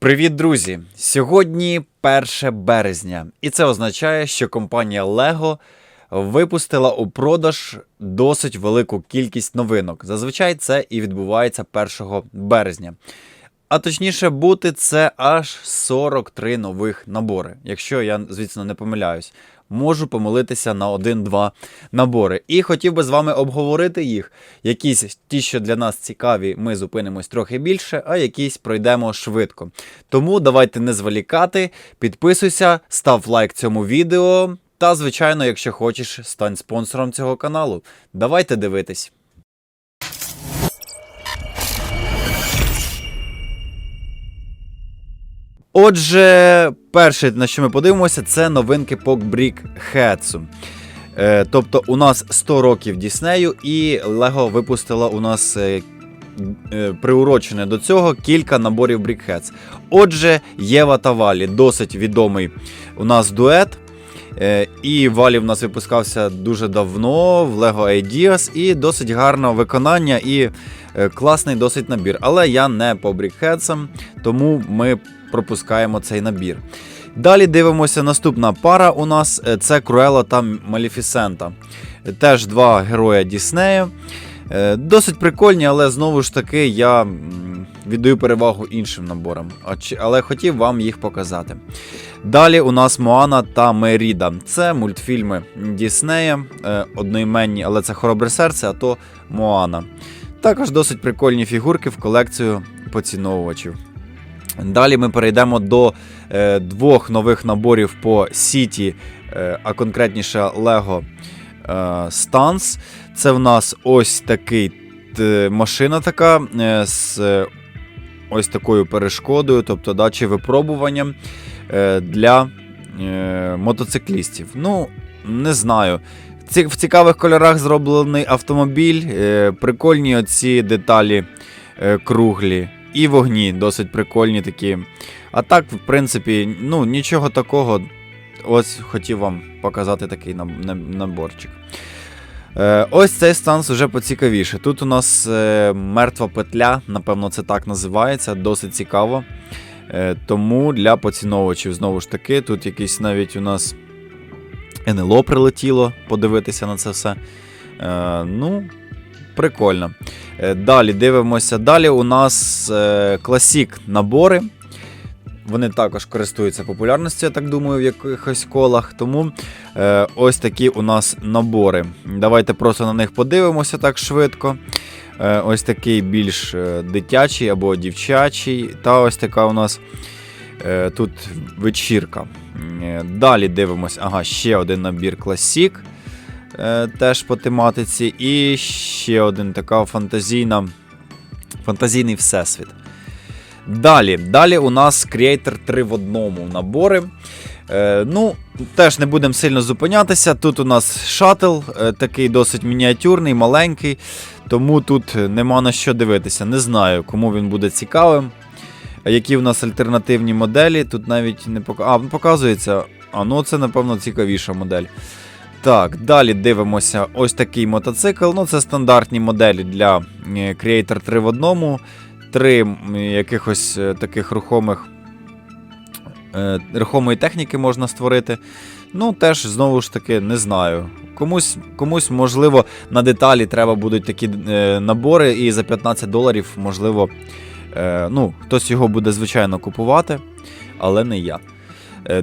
Привіт, друзі! Сьогодні 1 березня, і це означає, що компанія LEGO випустила у продаж досить велику кількість новинок. Зазвичай це і відбувається 1 березня. А точніше бути, це аж 43 нових набори, якщо я, звісно, не помиляюсь. Можу помилитися на один-два набори. І хотів би з вами обговорити їх. Якісь ті, що для нас цікаві, ми зупинимось трохи більше, а якісь пройдемо швидко. Тому давайте не зволікати, підписуйся, став лайк цьому відео. Та, звичайно, якщо хочеш, стань спонсором цього каналу. Давайте дивитись. Отже, перше, на що ми подивимося, це новинки по Брікхедсу. Е, тобто, у нас 100 років Діснею, і Лего випустила у нас е, е, приурочене до цього кілька наборів Брікхедс. Отже, Єва та Валі досить відомий у нас дует. І Валі в нас випускався дуже давно в Lego Ideas, і досить гарне виконання і класний досить набір. Але я не по брікхедсам, тому ми пропускаємо цей набір. Далі дивимося наступна пара у нас е, це Круела та Маліфісента. Теж два героя Діснея. Е, Досить прикольні, але знову ж таки я віддаю перевагу іншим наборам, але хотів вам їх показати. Далі у нас Моана та Меріда. Це мультфільми Діснея, е, одноіменні, але це хоробре серце, а то Моана. Також досить прикольні фігурки в колекцію поціновувачів. Далі ми перейдемо до е, двох нових наборів по Сіті, е, а конкретніше Lego е. Це в нас ось такий т- машина така е, з е, ось такою перешкодою, тобто да, чи випробуванням е, для е, мотоциклістів. Ну, не знаю. В цікавих кольорах зроблений автомобіль, е, прикольні оці деталі е, круглі. І вогні досить прикольні такі. А так, в принципі, ну, нічого такого. Ось хотів вам показати такий наб- наб- наборчик. Е, ось цей станс вже поцікавіше. Тут у нас е, мертва петля, напевно, це так називається, досить цікаво. Е, тому для поціновувачів, знову ж таки, тут якийсь навіть у нас НЛО прилетіло подивитися на це все. Ну, прикольно. Е, Далі дивимося. Далі у нас е, класік набори. Вони також користуються популярністю, я так думаю, в якихось колах. Тому е, ось такі у нас набори. Давайте просто на них подивимося так швидко. Е, ось такий більш е, дитячий або дівчачий. Та ось така у нас е, тут вечірка. Е, Далі дивимося. Ага, ще один набір класік. Е, теж по тематиці. І ще один така фантазійна, фантазійний всесвіт. Далі, далі у нас Creator 3 в одному набори. Е, ну, теж не будемо сильно зупинятися. Тут у нас шатл, е, такий досить мініатюрний, маленький, тому тут нема на що дивитися. Не знаю, кому він буде цікавим. Які в нас альтернативні моделі. Тут навіть не пока... а, ну, показується. А, ну це, напевно, цікавіша модель. Так, далі дивимося ось такий мотоцикл. Ну, це стандартні моделі для е, Creator 3 в одному. Три якихось е, таких рухомих е, рухомої техніки можна створити. Ну, теж, знову ж таки, не знаю. Комусь, комусь, можливо, на деталі треба будуть такі набори, і за 15 доларів, можливо, ну, хтось його буде, звичайно, купувати, але не я.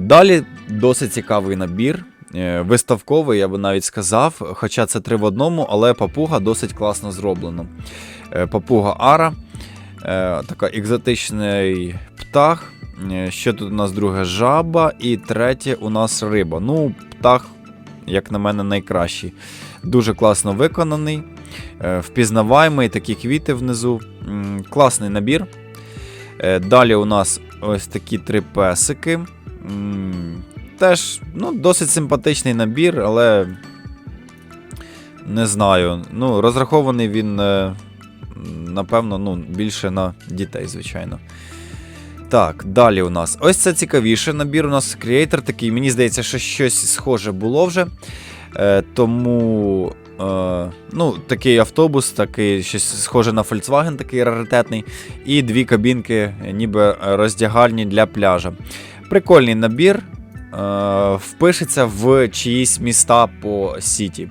Далі досить цікавий набір. Е, Виставковий, я би навіть сказав, хоча це три в одному, але папуга досить класно зроблена. Е, Папуга Ара, е, така екзотичний птах. Ще тут у нас друге жаба, і третє у нас риба. Ну, птах, як на мене, найкращий. Дуже класно виконаний, впізнаваємий, такі квіти внизу. Класний набір. Далі у нас ось такі три песики. Теж ну, досить симпатичний набір, але не знаю. Ну, розрахований він, е, напевно, ну, більше на дітей, звичайно. Так, далі у нас. Ось це цікавіше. Набір у нас Creator такий. Мені здається, що щось схоже було вже. Е, тому Е, ну, такий автобус, такий щось схоже на Volkswagen, такий раритетний. І дві кабінки, ніби роздягальні для пляжа. Прикольний набір. Е, впишеться в чиїсь міста по Сіті.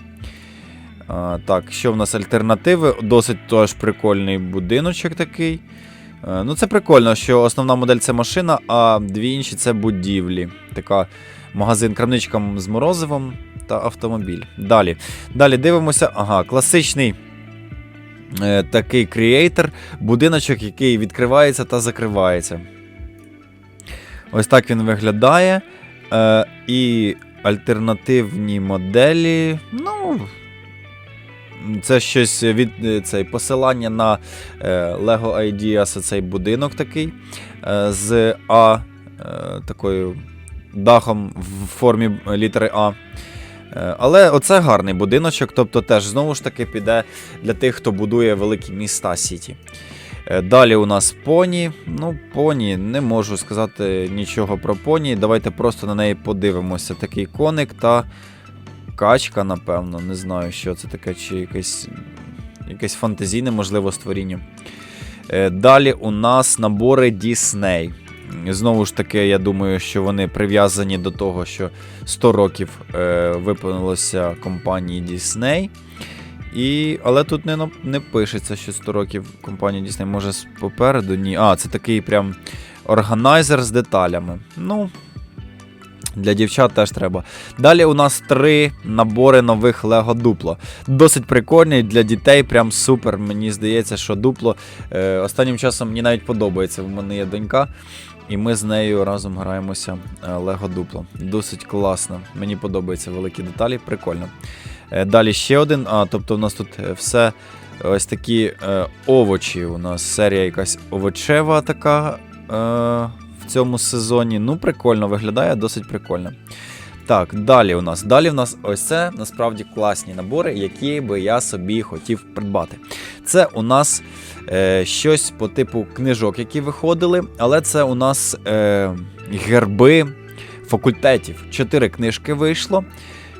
Е, так, що в нас альтернативи? Досить теж прикольний будиночок такий. Е, ну, це прикольно, що основна модель це машина, а дві інші це будівлі. Така магазин крамничка з морозивом та автомобіль. Далі. Далі дивимося. Ага, класичний е, такий креатор, будиночок, який відкривається та закривається. Ось так він виглядає. Е, і альтернативні моделі. Ну. Це щось від е, цей, посилання на е, Lego Ideas, цей будинок такий е, з А е, такою дахом в формі літери А. Е, Але оце гарний будиночок, тобто теж знову ж таки піде для тих, хто будує великі міста Сіті. Е, Далі у нас поні. Ну, поні, не можу сказати нічого про поні. Давайте просто на неї подивимося. Такий коник та качка, напевно. Не знаю, що це таке, чи якесь, якесь фантазійне, можливо, створіння. Е, Далі у нас набори Disney. Знову ж таки, я думаю, що вони прив'язані до того, що 100 років е, виповнилося компанії Disney. І, але тут не, не пишеться, що 100 років компанії Disney може попереду. Ні. А, це такий прям органайзер з деталями. Ну, для дівчат теж треба. Далі у нас три набори нових Lego Duplo. Досить прикольний для дітей, прям супер. Мені здається, що Duplo е, останнім часом мені навіть подобається. У мене є донька, і ми з нею разом граємося е, Lego Duplo. Досить класно. Мені подобаються великі деталі, прикольно. Е, Далі ще один. А, тобто у нас тут е, все ось такі е, овочі. У нас серія якась овочева така е, в цьому сезоні. Ну, прикольно виглядає, досить прикольно. Так, далі у нас. Далі у нас ось це насправді класні набори, які би я собі хотів придбати. Це у нас е, щось по типу книжок, які виходили, але це у нас е, герби факультетів. Чотири книжки вийшло.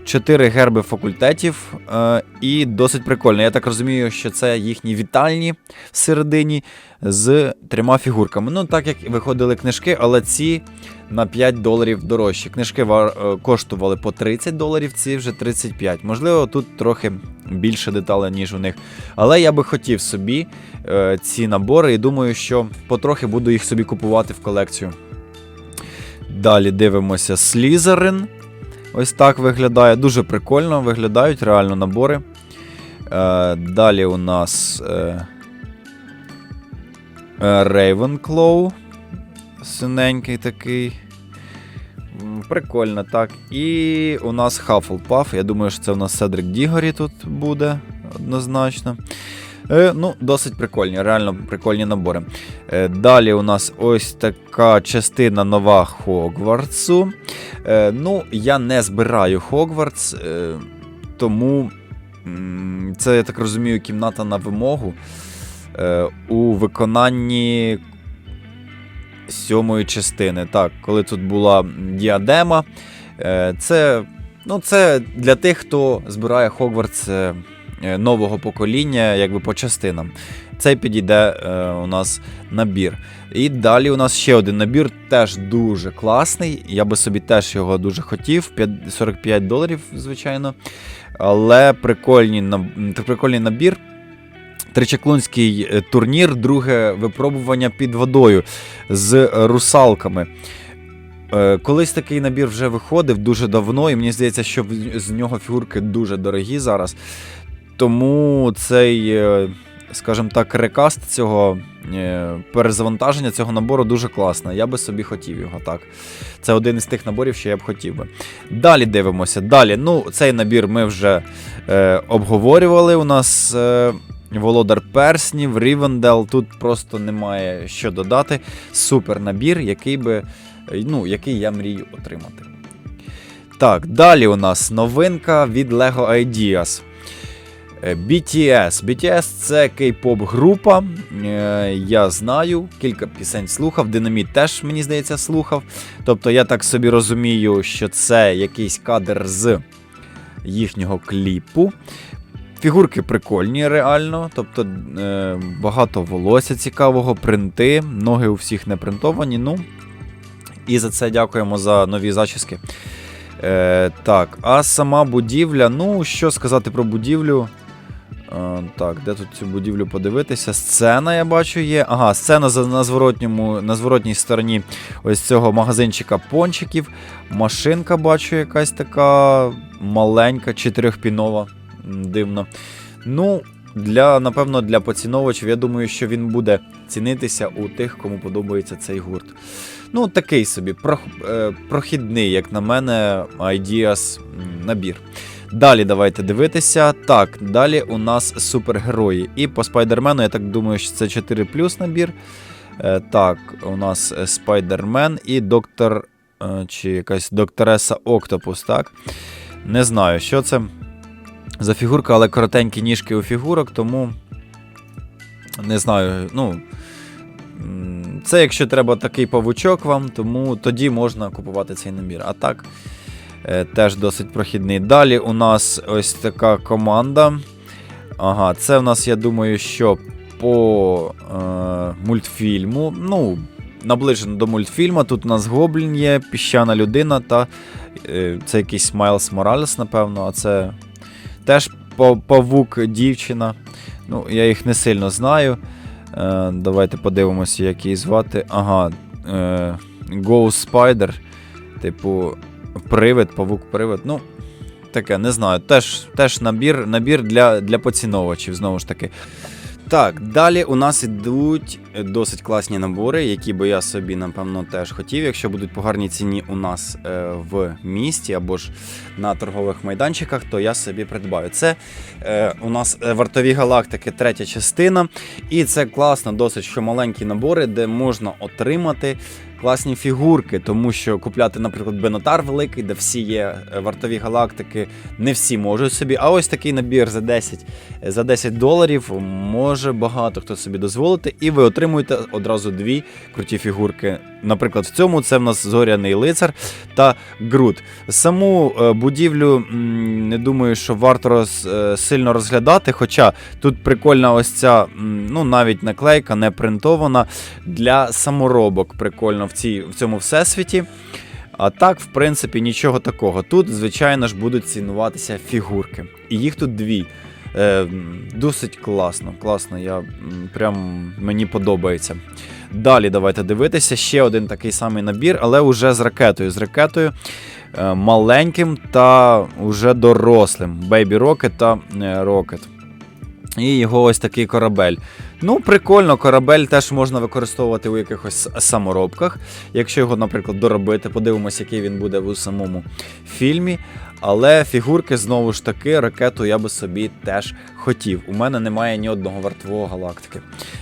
Чотири герби факультетів, е, і досить прикольно. Я так розумію, що це їхні вітальні всередині з трьома фігурками. Ну, так як виходили книжки, але ці на 5 доларів дорожчі. Книжки е, коштували по 30 доларів, ці вже 35. Можливо, тут трохи більше деталей, ніж у них. Але я би хотів собі е, ці набори і думаю, що потрохи буду їх собі купувати в колекцію. Далі дивимося Слізерин. Ось так виглядає. Дуже прикольно виглядають реально набори. Е, далі у нас е, Ravenclaw. Синенький такий. Прикольно, так. І у нас Hufflepuff. Я думаю, що це у нас Седрик Дігорі тут буде однозначно. Е, ну, досить прикольні, реально прикольні набори. Е, далі у нас ось така частина нова Хогвартсу. Е, ну, я не збираю Хогвартс, тому це, я так розумію, кімната на вимогу у виконанні сьомої частини. Так, коли тут була діадема. Це, ну, це для тих, хто збирає Хогвартс нового покоління, якби по частинам. Цей підійде е, у нас набір. І далі у нас ще один набір, теж дуже класний. Я би собі теж його дуже хотів. 45 доларів, звичайно. Але прикольний, набір. Тричаклунський е, турнір, друге випробування під водою з е, русалками. Е, Колись такий набір вже виходив дуже давно, і мені здається, що з нього фігурки дуже дорогі зараз. Тому цей, е, скажімо так, рекаст цього е, перезавантаження цього набору дуже класне. Я би собі хотів його так. Це один із тих наборів, що я б хотів би. Далі дивимося. Далі, ну, цей набір ми вже е, обговорювали. У нас е, Володар Перснів, Рівендел. Тут просто немає що додати. Супер набір, який би, е, ну, який я мрію отримати. Так, далі у нас новинка від Lego Ideas. Е, BTS. BTS це кей-поп група. Е, Я знаю, кілька пісень слухав. Динаміт теж, мені здається, слухав. Тобто я так собі розумію, що це якийсь кадр з їхнього кліпу. Фігурки прикольні, реально. Тобто е, багато волосся цікавого, принти, ноги у всіх не принтовані. Ну, і за це дякуємо за нові зачіски. Е, так, а сама будівля, ну, що сказати про будівлю. Е, так, де тут цю будівлю подивитися? Сцена, я бачу, є. Ага, сцена на, зворотньому, на зворотній стороні ось цього магазинчика пончиків. Машинка бачу, якась така маленька, чотирьохпінова. Дивно. Ну, для, напевно, для поціновувачів, я думаю, що він буде цінитися у тих, кому подобається цей гурт. Ну, такий собі, е, прохідний, як на мене, Ideas набір. Далі давайте дивитися. Так, далі у нас супергерої. І по спайдермену, я так думаю, що це 4 плюс набір. Е, так, у нас е, спайдермен і доктор. е, чи якась доктореса Октопус, так? Не знаю, що це за фігурка, але коротенькі ніжки у фігурок, тому не знаю. Ну, це якщо треба такий павучок вам, тому тоді можна купувати цей набір. А так, теж досить прохідний. Далі у нас ось така команда. Ага, це в нас, я думаю, що по е, мультфільму. Ну, наближено до мультфільму. Тут у нас Гоблін є, піщана людина та е, це якийсь Майлз Моралес, напевно, а це теж павук дівчина. Ну, я їх не сильно знаю. Е, давайте подивимося, як її звати. Ага. Е, Ghost Spider. Типу, привид, павук-привид. Ну, таке, не знаю. Теж, теж набір, набір для, для поціновувачів, знову ж таки. Так, далі у нас ідуть досить класні набори, які би я собі, напевно, теж хотів. Якщо будуть по ціні у нас е, в місті або ж на торгових майданчиках, то я собі придбаю. Це е, у нас вартові галактики, третя частина. І це класно, досить що маленькі набори, де можна отримати класні фігурки, тому що купляти, наприклад, Бенотар великий, де всі є е, вартові галактики, не всі можуть собі. А ось такий набір за 10, за 10 доларів може багато хто собі дозволити, і ви отримуєте одразу дві круті фігурки. Наприклад, в цьому це в нас зоряний лицар та Грут. Саму е, будівлю не думаю, що варто роз, е, сильно розглядати. Хоча тут прикольна ось ця, ну навіть наклейка не принтована для саморобок. Прикольно в, цій, в цьому всесвіті. А так, в принципі, нічого такого. Тут, звичайно ж, будуть цінуватися фігурки. І їх тут дві. Е, досить класно. Класно, я прям мені подобається. Далі давайте дивитися. Ще один такий самий набір, але вже з ракетою. З ракетою е, маленьким та уже дорослим. Baby Rocket та е, Rocket. І його ось такий корабель. Ну, прикольно, корабель теж можна використовувати у якихось саморобках. Якщо його, наприклад, доробити, подивимося, який він буде у самому фільмі. Але фігурки, знову ж таки, ракету я би собі теж хотів. У мене немає ні одного вартового галактики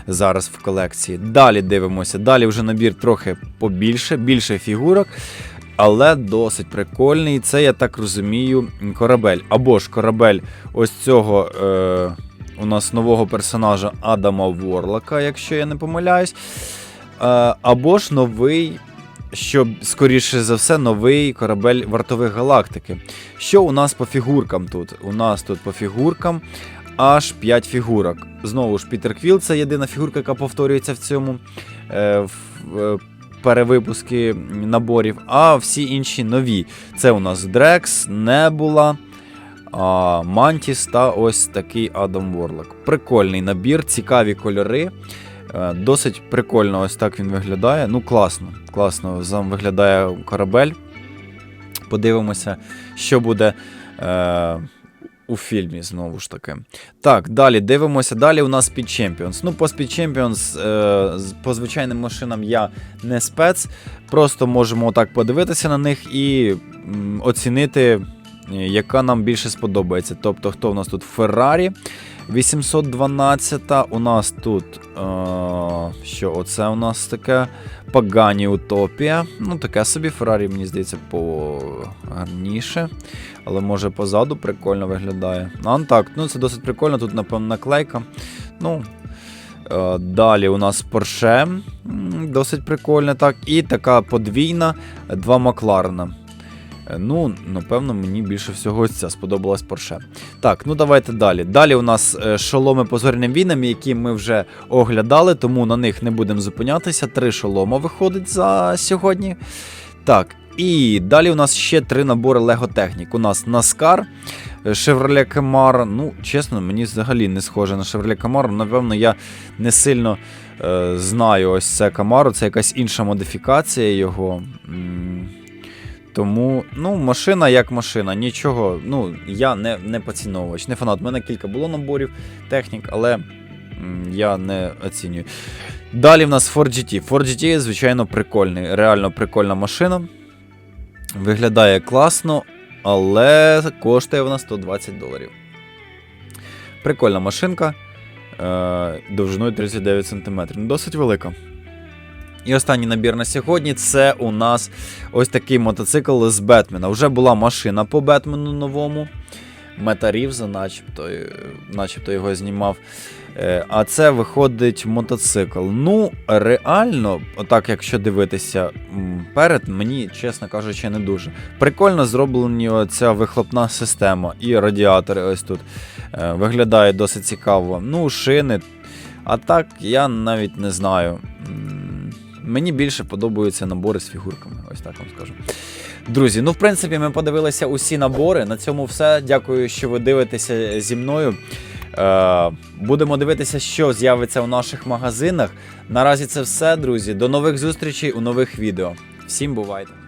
зараз в колекції. Далі дивимося. Далі вже набір трохи побільше, більше фігурок. Але досить прикольний. Це, я так розумію, корабель. Або ж корабель ось цього. Е- у нас нового персонажа Адама Ворлока, якщо я не помиляюсь. Е, або ж новий, що скоріше за все, новий корабель вартових галактики. Що у нас по фігуркам тут? У нас тут по фігуркам аж 5 фігурок. Знову ж Пітер Квіл це єдина фігурка, яка повторюється в цьому е, в, перевипуски наборів, а всі інші нові. Це у нас Дрекс, Небула. А, Мантіс та ось такий Адам Ворлок. Прикольний набір, цікаві кольори. Е, Досить прикольно ось так він виглядає. Ну, класно. Класно сам виглядає корабель. Подивимося, що буде е, у фільмі, знову ж таки. Так, далі дивимося. Далі у нас Speed Champions. Ну, по Speed Champions, е, по звичайним машинам я не спец. Просто можемо отак подивитися на них і м, оцінити яка нам більше сподобається. Тобто, хто у нас тут Феррарі 812, у нас тут. Е, що оце у нас таке? Пагані Утопія. Ну, таке собі Феррарі, мені здається, погарніше. Але може позаду прикольно виглядає. А ну, так, ну це досить прикольно, тут, напевно, наклейка. Ну. е, Далі у нас Porsche, досить прикольно, так. І така подвійна, два Макларена. Е, Ну, напевно, мені більше всього ось ця сподобалась Porsche. Так, ну давайте далі. Далі у нас е, шоломи по зоряним війнам, які ми вже оглядали, тому на них не будемо зупинятися. Три шолома виходить за сьогодні. Так, і далі у нас ще три набори Technic. У нас Наскар, Chevrolet Camaro. Ну, чесно, мені взагалі не схоже на Chevrolet Camaro. Напевно, я не сильно е, знаю ось це Camaro, це якась інша модифікація його. Тому, ну, машина як машина, нічого. Ну, я не, не поціновувач, не фанат. У мене кілька було наборів технік, але я не оцінюю. Далі в нас Ford GT. Ford GT, звичайно, прикольний. Реально прикольна машина. Виглядає класно, але коштує вона 120 доларів. Прикольна машинка. Е, довжиною 39 см. Досить велика. І останній набір на сьогодні це у нас ось такий мотоцикл з Бетмена. Вже була машина по Бетмену новому. Метарівза, начебто, е, начебто його знімав. Е, А це виходить мотоцикл. Ну, реально, отак, якщо дивитися перед, мені, чесно кажучи, не дуже. Прикольно зроблена ця вихлопна система і радіатори ось тут. Е, Виглядає досить цікаво. Ну, шини. А так, я навіть не знаю. Мені більше подобаються набори з фігурками, ось так вам скажу. Друзі, ну в принципі, ми подивилися усі набори. На цьому все. Дякую, що ви дивитеся зі мною. Е, будемо дивитися, що з'явиться у наших магазинах. Наразі це все, друзі. До нових зустрічей у нових відео. Всім бувайте!